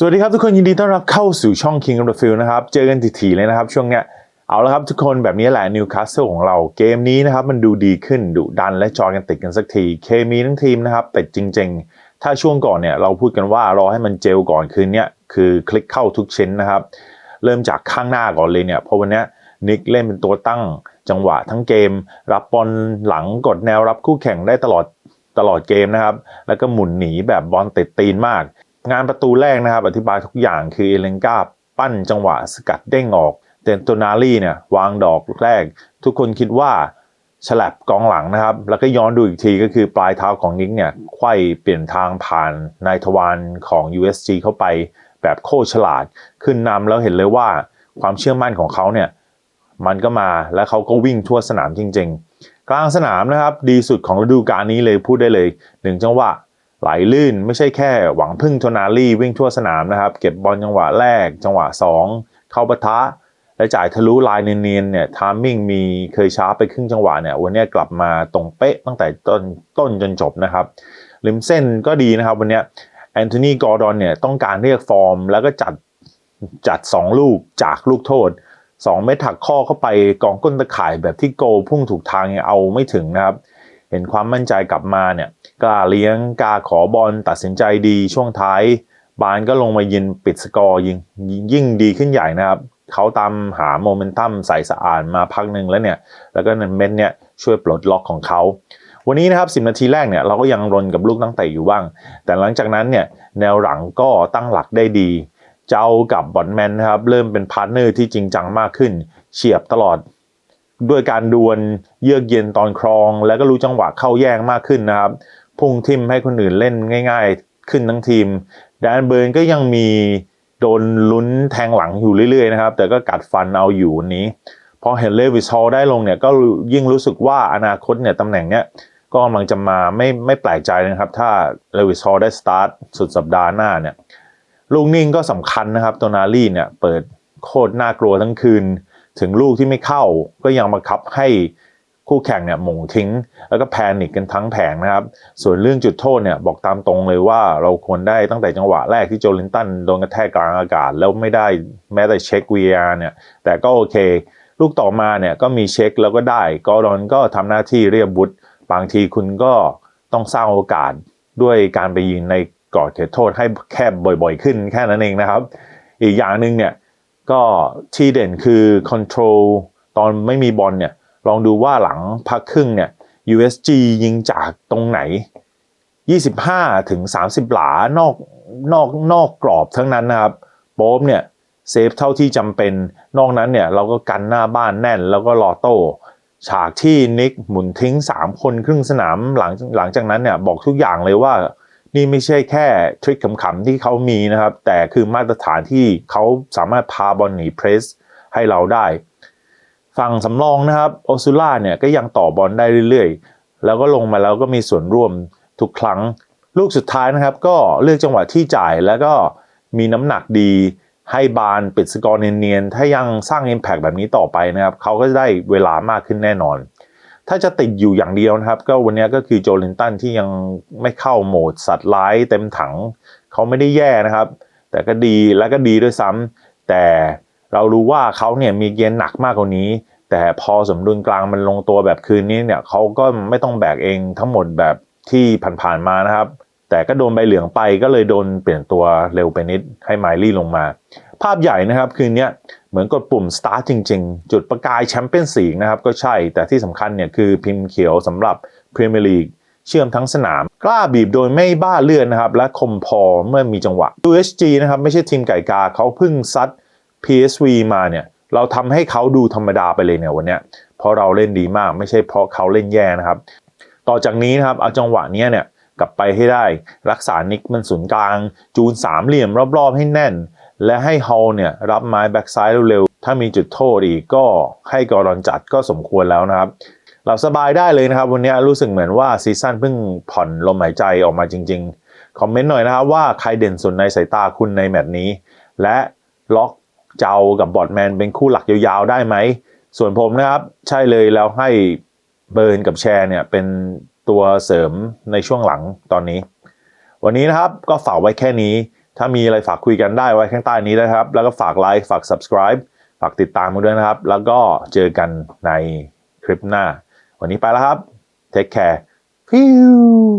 สวัสดีครับทุกคนยินดีต้อนรับเข้าสู่ช่อง King of the Field นะครับ เจอกันถี่ๆเลยนะครับช่วงเนี้ยเอาละครับทุกคนแบบนี้แหละนิวคาสเซิลของเราเกมนี้นะครับมันดูดีขึ้นดุดันและจอยกันติดกันสักที เคมีทั้งทีมนะครับแติดจริง ๆ ถ้าช่วงก่อนเนี่ยเราพูดกันว่ารอให้มันเจลก่อนคืนเนี้ยคือคลิกเข้าทุกชิ้นนะครับ เริ่มจากข้างหน้าก่อนเลยเนี่ยเพราะวันเนี้ยนิกเล่นเป็นตัวตั้งจังหวะทั้งเกม รับบอลหลังกดแนวรับคู่แข่งได้ตลอดตลอดเกมนะครับ แล้วก็หมุนหนีแบบบอลติดตีนมาก งานประตูแรกนะครับอธิบายทุกอย่างคือเอเลนกาปั้นจังหวะสกัดเด้งออกเตนโตนาลีเนี่ยวางดอกแรก ทุกคนคิดว่าฉลับกองหลังนะครับ แล้วก็ย้อนดูอีกทีก็คือปลายเท้าของนิกเนี่ยไขว้เปลี่ยนทางผ่านนายทวารของ USG เข้าไปแบบโคฉลาด ขึ้นนำแล้วเห็นเลยว่าความเชื่อมั่นของเขาเนี่ยมันก็มาแล้วเขาก็วิ่งทั่วสนามจริง ๆ กลางสนามนะครับ ดีสุดของฤดูกาลนี้เลยพูดได้เลยหนึ่งจังหวะ ไหลลื่นไม่ใช่แค่หวังพึ่งโทนาลี่วิ่งทั่วสนามนะครับ เก็บบอลจังหวะแรก จังหวะ 2 เข้าปะทะ และจ่ายทะลุลายเนียนๆเนี่ยทามมิ่งมีเคยช้าไปครึ่งจังหวะเนี่ยวันนี้กลับมาตรงเป๊ะตั้งแต่ต้นต้นจนจบนะครับริมเส้นก็ดีนะครับวันนี้แอนโทนีกอร์ดอนเนี่ยต้องการเรียกฟอร์ม แล้วก็จัดจัด 2 ลูกจากลูกโทษ 2 เม็ดถักข้อเข้าไปกองก้นตะข่ายแบบที่โกพุ่งถูกทางยังเอาไม่ถึงนะครับ เห็นความมั่นใจกลับมาเนี่ยกล้าเลี้ยงกล้าขอบอลตัดสินใจดีช่วงท้าย บานก็ลงมายินปิดสกอร์ยิงยิ่งดีขึ้นใหญ่นะครับเขาตามหาโมเมนตัมใส่สะอาดมาพักหนึ่งแล้วเนี่ย แล้วก็เม็ดเนี่ยช่วยปลดล็อกของเขาวันนี้นะครับ 10 นาทีแรกเนี่ยเราก็ยังรนกับลูกตั้งแต่อยู่บ้าง แต่หลังจากนั้นเนี่ยแนวหลังก็ตั้งหลักได้ดี เจ้ากับบอลแมนนะครับ เริ่มเป็นพาร์ทเนอร์ที่จริงจังมากขึ้น เฉียบตลอด ด้วยการดวลเยือกเย็นตอนครอง แล้วก็รู้จังหวะเข้าแย่งมากขึ้นนะครับ พุ่งทิมให้คนอื่นเล่นง่าย ๆ ขึ้นทั้งทีมแดนเบิร์นก็ยังมีโดนลุ้นแทงหลังอยู่เรื่อยๆนะครับ แต่ก็กัดฟันเอาอยู่วันนี้พอเห็นเลวิสฮอลได้ลงเนี่ยก็ยิ่งรู้สึกว่าอนาคตเนี่ยตำแหน่งเนี้ยก็กำลังจะมาไม่ไม่แปลกใจนะครับ ถ้าเลวิสฮอลได้สตาร์ทสุดสัปดาห์หน้าเนี่ยลูกนิ่งก็สำคัญนะครับตัวนาลีเนี่ยเปิดโคตรน่ากลัวทั้งคืน ถึงลูกที่ไม่เข้าก็ยังบังคับให้คู่แข่งเนี่ยหม่งทิ้ง แล้วก็แพนิกกันทั้งแผงนะครับ ส่วนเรื่องจุดโทษเนี่ยบอกตามตรงเลยว่าเราควรได้ตั้งแต่จังหวะแรกที่โจลินตันโดนกระแทกกลางอากาศ แล้วไม่ได้แม้แต่เช็ค VR เนี่ย แต่ก็โอเค ลูกต่อมาเนี่ยก็มีเช็คแล้วก็ได้กอรอนก็ทำหน้าที่เรียบบุตรบางทีคุณก็ต้องสร้างโอกาสด้วยการไปยิงในกรอบเขตโทษให้แคบบ่อยๆ ขึ้นแค่นั้นเองนะครับ อีกอย่างหนึ่งเนี่ย ก็ที่เด่นคือคอนโทรลตอนไม่มีบอลเนี่ย ลองดูว่าหลังพักครึ่งเนี่ย USG ยิงจากตรงไหน 25 ถึง 30 หลานอกนอกนอกกรอบทั้งนั้นนะครับโป๊บเนี่ยเซฟเท่าที่จำเป็น นอกนั้นเนี่ยเราก็กันหน้าบ้านแน่นแล้วก็รอโต้ฉากที่นิกหมุนทิ้ง 3 คนครึ่งสนามหลังหลังจากนั้นเนี่ยบอกทุกอย่างเลยว่า นี่ไม่ใช่แค่ทริคขำๆที่เขามีนะครับ แต่คือมาตรฐานที่เขาสามารถพาบอลหนีเพรสให้เราได้ ฝั่งสำรองนะครับโอซูล่าเนี่ยก็ยังต่อบอลได้เรื่อยๆ แล้วก็ลงมาแล้วก็มีส่วนร่วมทุกครั้ง ลูกสุดท้ายนะครับ ก็เลือกจังหวะที่จ่ายแล้วก็มีน้ำหนักดีให้บานปิดสกอร์เนียนๆ ถ้ายังสร้าง Impact แบบนี้ต่อไปนะครับ เขาก็จะได้เวลามากขึ้นแน่นอน ถ้าจะติดอยู่อย่างเดียวนะครับ ก็วันนี้ก็คือโจลินตันที่ยังไม่เข้าโหมดสัตว์ร้ายเต็มถัง เขาไม่ได้แย่นะครับ แต่ก็ดีแล้วก็ดีด้วยซ้ำแต่เรารู้ว่าเขาเนี่ยมีเกณฑ์หนักมากกว่านี้ แต่พอสมดุลกลางมันลงตัวแบบคืนนี้เนี่ยเขาก็ไม่ต้องแบกเองทั้งหมดแบบที่ผ่านๆมานะครับ แต่ก็โดนใบเหลืองไปก็เลยโดนเปลี่ยนตัวเร็วไปนิดให้ไมลี่ลงมา ภาพใหญ่นะครับคืนนี้ เหมือนกดปุ่ม start จริง ๆ จุดประกายแชมเปี้ยนสีนะครับก็ใช่ แต่ที่สำคัญเนี่ยคือพิมพ์เขียวสำหรับพรีเมียร์ลีกเชื่อมทั้งสนาม กล้าบีบโดยไม่บ้าเลือนนะครับ และคมพอเมื่อมีจังหวะ USG นะครับไม่ใช่ทีมไก่กาเขาเพิ่งซัด PSV มาเนี่ยเราทำให้เขาดูธรรมดาไปเลยเนี่ยวันเนี้ยเพราะเราเล่นดีมากไม่ใช่เพราะเขาเล่นแย่นะครับ ต่อจากนี้นะครับเอาจังหวะเนี้ยเนี่ยกลับไปให้ได้รักษานิกมันศูนย์กลาง จูนสามเหลี่ยมรอบๆให้แน่น และให้ฮอลเนี่ยรับไม้แบ็กซ้ายเร็วๆ ถ้ามีจุดโทษอีกก็ให้กอรอนจัดก็สมควรแล้วนะครับเราสบายได้เลยนะครับ วันนี้รู้สึกเหมือนว่าซีซั่นเพิ่งผ่อนลมหายใจออกมาจริงๆ คอมเมนต์หน่อยนะครับว่าใครเด่นสุดในสายตาคุณในแมตช์นี้ และล็อกเจ้ากับบอดแมนเป็นคู่หลักยาวๆได้ไหม ส่วนผมนะครับ ใช่เลยแล้วให้เบิร์นกับแชร์เนี่ยเป็นตัวเสริมในช่วงหลังตอนนี้ วันนี้นะครับก็ฝากไว้แค่นี้ ถ้ามีอะไรฝากคุยกันได้ไว้ข้างใต้นี้นะครับ แล้วก็ฝากไลค์ฝาก subscribe ฝากติดตามกันด้วยนะครับ แล้วก็เจอกันในคลิปหน้า วันนี้ไปแล้วครับ take care ฟิว